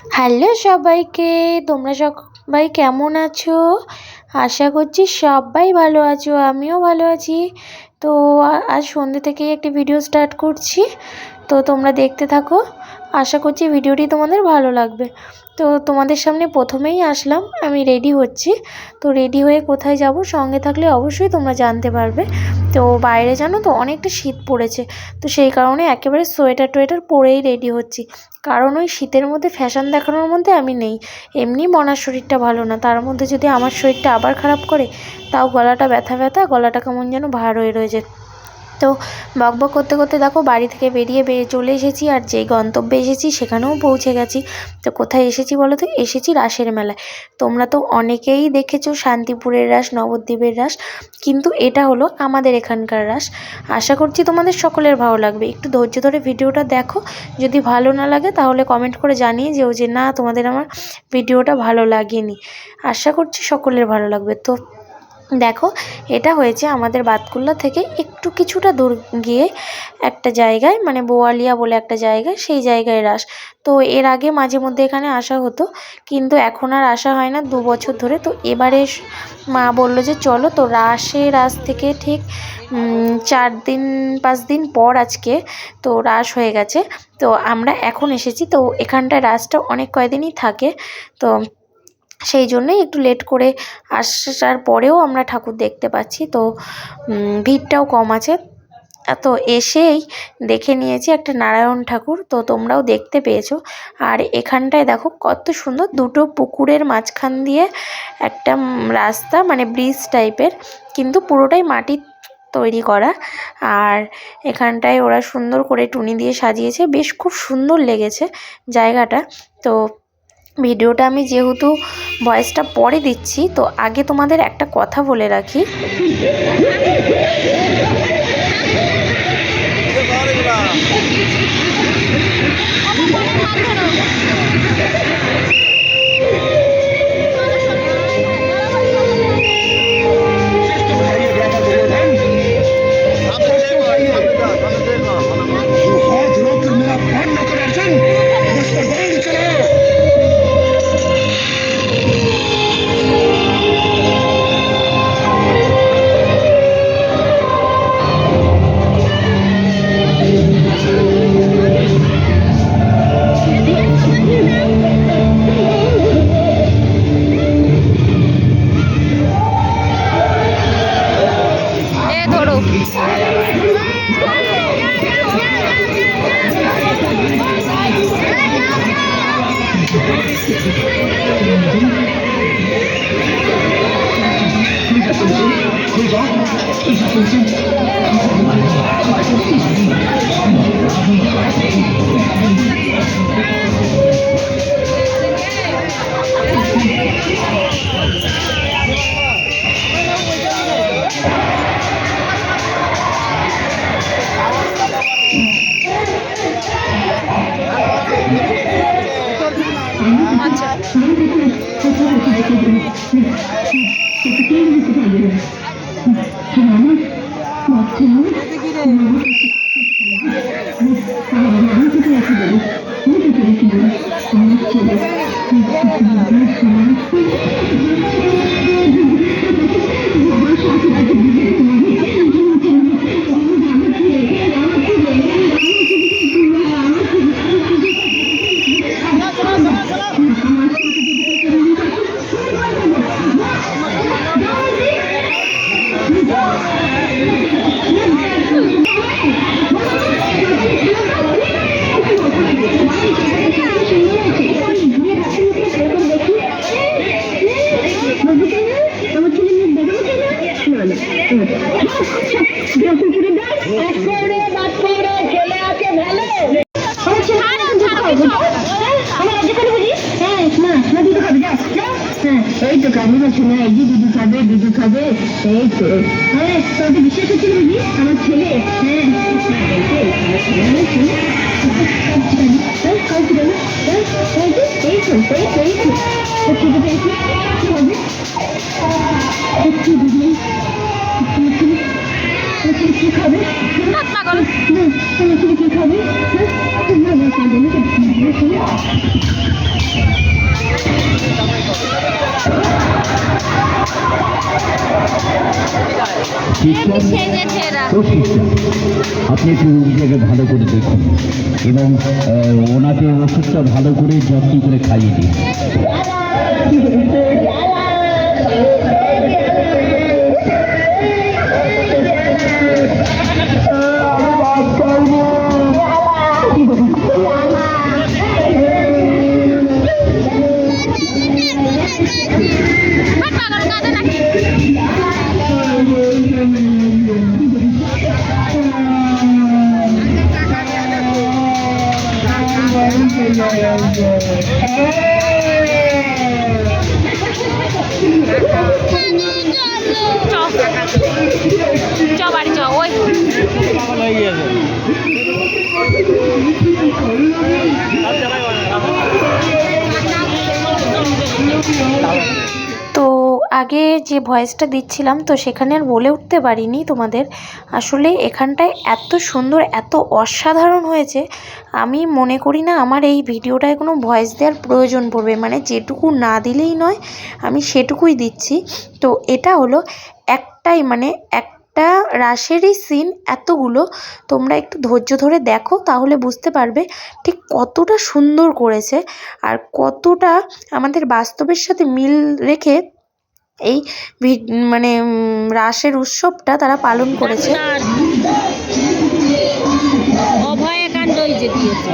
Hello সবাইকে, তোমরা সবাই কেমন আছো? আশা করছি সবাই ভালো আছো, আমিও ভালো আছি। তো আজ সন্ধ্যে থেকেই একটি ভিডিও স্টার্ট করছি। তো তোমরা দেখতে থাকো। আশা করছি ভিডিওটি তোমাদের ভালো লাগবে। তো তোমাদের সামনে প্রথমেই আসলাম, আমি রেডি হচ্ছি। তো রেডি হয়ে কোথায় যাব, সঙ্গে থাকলে অবশ্যই তোমরা জানতে পারবে। তো বাইরে জানো তো অনেকটা শীত পড়েছে, তো সেই কারণে একেবারে সোয়েটার টোয়েটার পরেই রেডি হচ্ছি। কারণ ওই শীতের মধ্যে ফ্যাশন দেখানোর মধ্যে আমি নেই, এমনি মনার শরীরটা ভালো না। তার মধ্যে যদি আমার শরীরটা আবার খারাপ করে, তাও গলাটা ব্যথা ব্যথা, গলাটা কেমন যেন ভার হয়ে রয়েছে। তো বকবক করতে করতে দেখো বাড়ি থেকে বেরিয়ে বেরিয়ে চলে এসেছি আর যেই গন্তব্যে এসেছি সেখানেও পৌঁছে গেছি। তো কোথায় এসেছি বলো তো? এসেছি রাসের মেলায়। তোমরা তো অনেকেই দেখেছ শান্তিপুরের রাস, নবদ্বীপের রাস, কিন্তু এটা হলো আমাদের এখানকার রাস। আশা করছি তোমাদের সকলের ভালো লাগবে। একটু ধৈর্য ধরে ভিডিওটা দেখো। যদি ভালো না লাগে তাহলে কমেন্ট করে জানিয়ে যেও যে না, তোমাদের আমার ভিডিওটা ভালো লাগেনি। আশা করছি সকলের ভালো লাগবে। তো দেখো, এটা হয়েছে আমাদের বাতকুল্লা থেকে একটু কিছুটা দূর গিয়ে একটা জায়গায় মানে বোয়ালিয়া বলে একটা জায়গায়, সেই জায়গায় রাস। তো এর আগে মাঝে মধ্যে এখানে আসা হতো, কিন্তু এখন আর আসা হয় না, দু বছর ধরে। তো এবারে মা বলল যে, চলো তো রাসে, রাস থেকে ঠিক চার দিন, পাঁচ দিন পর আজকে তো রাস হয়ে গেছে। তো আমরা এখন এসেছি, তো এখানটায় রাসটা অনেক কয়দিনই থাকে, তো সেই জন্যই একটু লেট করে আসার পরেও আমরা ঠাকুর দেখতে পাচ্ছি। তো ভিড়টাও কম আছে। তো এসেই দেখে নিয়েছি একটা নারায়ণ ঠাকুর। তো তোমরাও দেখতে পেয়েছ। আর এখানটায় দেখো কত সুন্দর দুটো পুকুরের মাঝখান দিয়ে একটা রাস্তা মানে ব্রিজ টাইপের, কিন্তু পুরোটাই মাটির তৈরি করা। আর এখানটায় ওরা সুন্দর করে টুনি দিয়ে সাজিয়েছে। বেশ খুব সুন্দর লেগেছে জায়গাটা। তো ভিডিওটা আমি যেহেতু ভয়েসটা পরে দিচ্ছি তো আগে তোমাদের একটা কথা বলে রাখি। Thank you. আচ্ছা এই তো কাবু আছে না এই যে দুধু খাবে দুধু খাবে এই তো হ্যাঁ তোকে বিশ্বাস হচ্ছে বুঝি আমার ছেলে হ্যাঁ দিদি কি দিদি খাবে কি খাবে হ্যাঁ আপনি একটু রুগীটাকে ভালো করে দেখুন এবং ওনাকে ওষুধটা ভালো করে যত্ন করে খাইয়ে দিন চ বাড়ি চ ওই আগে যে ভয়েসটা দিচ্ছিলাম, তো সেখানে আর বলে উঠতে পারিনি তোমাদের। আসলে এখানটায় এত সুন্দর, এত অসাধারণ হয়েছে, আমি মনে করি না আমার এই ভিডিওটায় কোনো ভয়েস দেওয়ার প্রয়োজন পড়বে। মানে যেটুকু না দিলেই নয়, আমি সেটুকুই দিচ্ছি। তো এটা হলো একটাই মানে এক একটা রাশেরই সিন এতগুলো। তোমরা একটু ধৈর্য ধরে দেখো, তাহলে বুঝতে পারবে ঠিক কতটা সুন্দর করেছে। আর কতটা আমাদের বাস্তবের সাথে মিল রেখে এই মানে রাসের উৎসবটা তারা পালন করেছে। দিয়েছে।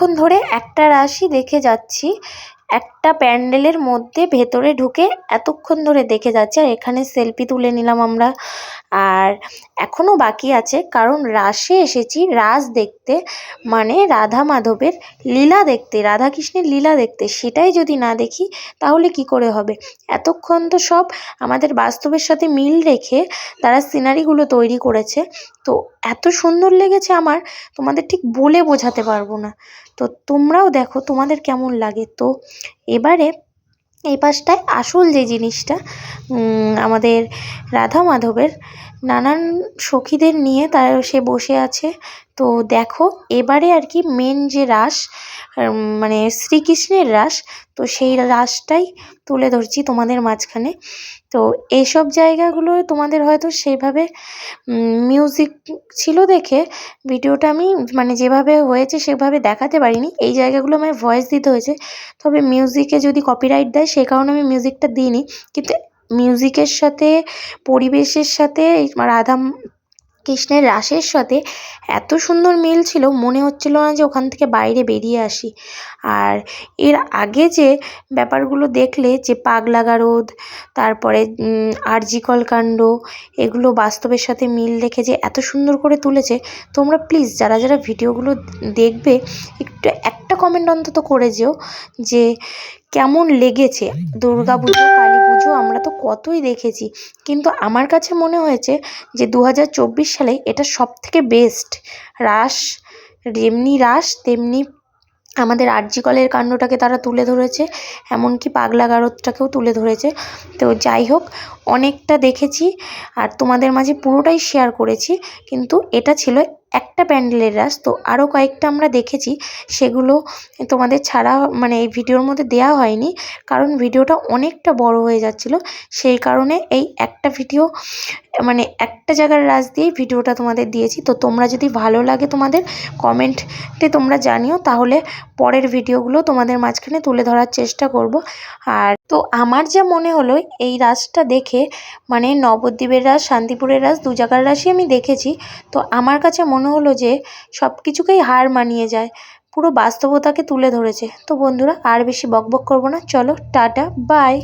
এতক্ষণ ধরে একটা রাশি দেখে যাচ্ছি। একটা প্যান্ডেলের মধ্যে ভেতরে ঢুকে এতক্ষণ ধরে দেখে যাচ্ছে, আর এখানে সেলফি তুলে নিলাম আমরা। আর এখনও বাকি আছে, কারণ রাসে এসেছি রাস দেখতে মানে রাধা মাধবের লীলা দেখতে, রাধাকৃষ্ণের লীলা দেখতে। সেটাই যদি না দেখি, তাহলে কি করে হবে? এতক্ষণ তো সব আমাদের বাস্তবের সাথে মিল রেখে তারা সিনারিগুলো তৈরি করেছে। তো এত সুন্দর লেগেছে আমার, তোমাদের ঠিক বলে বোঝাতে পারব না। তো তোমরাও দেখো তোমাদের কেমন লাগে। তো এবারে এই পাশটায় আসল যে জিনিসটা আমাদের রাধা মাধবের নানান সখীদের নিয়ে তার সে বসে আছে তো দেখো, এবারে আর কি মেন যে রাস মানে শ্রীকৃষ্ণের রাস, তো সেই রাসটাই তুলে ধরছি তোমাদের মাঝখানে। তো এইসব জায়গাগুলো তোমাদের হয়তো সেইভাবে মিউজিক ছিল দেখে ভিডিওটা আমি মানে যেভাবে হয়েছে সেভাবে দেখাতে পারিনি। এই জায়গাগুলো আমায় ভয়েস দিতে হয়েছে। তবে মিউজিকে যদি কপিরাইট দেয় সে কারণে আমি মিউজিকটা দিইনি। কিন্তু মিউজিকের সাথে, পরিবেশের সাথে রাধা কৃষ্ণের রাসের সাথে এত সুন্দর মিল ছিল, মনে হচ্ছিল না যে ওখান থেকে বাইরে বেরিয়ে আসি। আর এর আগে যে ব্যাপারগুলো দেখলে, যে পাগলা গারদ তারপরে আরজিকল কাণ্ড এগুলো বাস্তবের সাথে মিল রেখে যে এত সুন্দর করে তুলেছে, তোমরা প্লিজ যারা যারা ভিডিওগুলো দেখবে, একটু, একটা কমেন্ট অন্তত করে যেও যে কেমন লেগেছে দুর্গা পুজো কালী পুজো আমরা তো কতই দেখেছি। কিন্তু আমার কাছে মনে হয়েছে যে দু হাজার চব্বিশ সালে এটা সব থেকে বেস্ট রাস যেমনি রাস তেমনি আমাদের আরজি কলের কাণ্ডটাকে তারা তুলে ধরেছে, এমনকি পাগলা গারদটাকেও তুলে ধরেছে। তো যাই হোক অনেকটা দেখেছি আর তোমাদের মাঝে পুরোটাই শেয়ার করেছি। কিন্তু এটা ছিল একটা প্যান্ডেলের রাস, তো আরও কয়েকটা আমরা দেখেছি। সেগুলো তোমাদের ছাড়া মানে এই ভিডিওর মধ্যে দেওয়া হয়নি, কারণ ভিডিওটা অনেকটা বড় হয়ে যাচ্ছিল। সেই কারণে এই একটা ভিডিও মানে একটা জায়গার রাস দিয়েই ভিডিওটা তোমাদের দিয়েছি। তো তোমরা যদি ভালো লাগে তোমাদের, কমেন্টে তোমরা জানিও। তাহলে পরের ভিডিওগুলো তোমাদের মাঝখানে তুলে ধরার চেষ্টা করব। আর তো আমার যা মনে হলো, এই রাসটা দেখে মানে নবদ্বীপের রাস শান্তিপুরের রাস দু জায়গার রাসই আমি দেখেছি। তো আমার কাছে মনে হলো যে সব কিছুকেই হার মানিয়ে যায়, পুরো বাস্তবতাকে তুলে ধরেছে। তো বন্ধুরা, আর বেশি বকবক করব না। চলো, টাটা, বাই।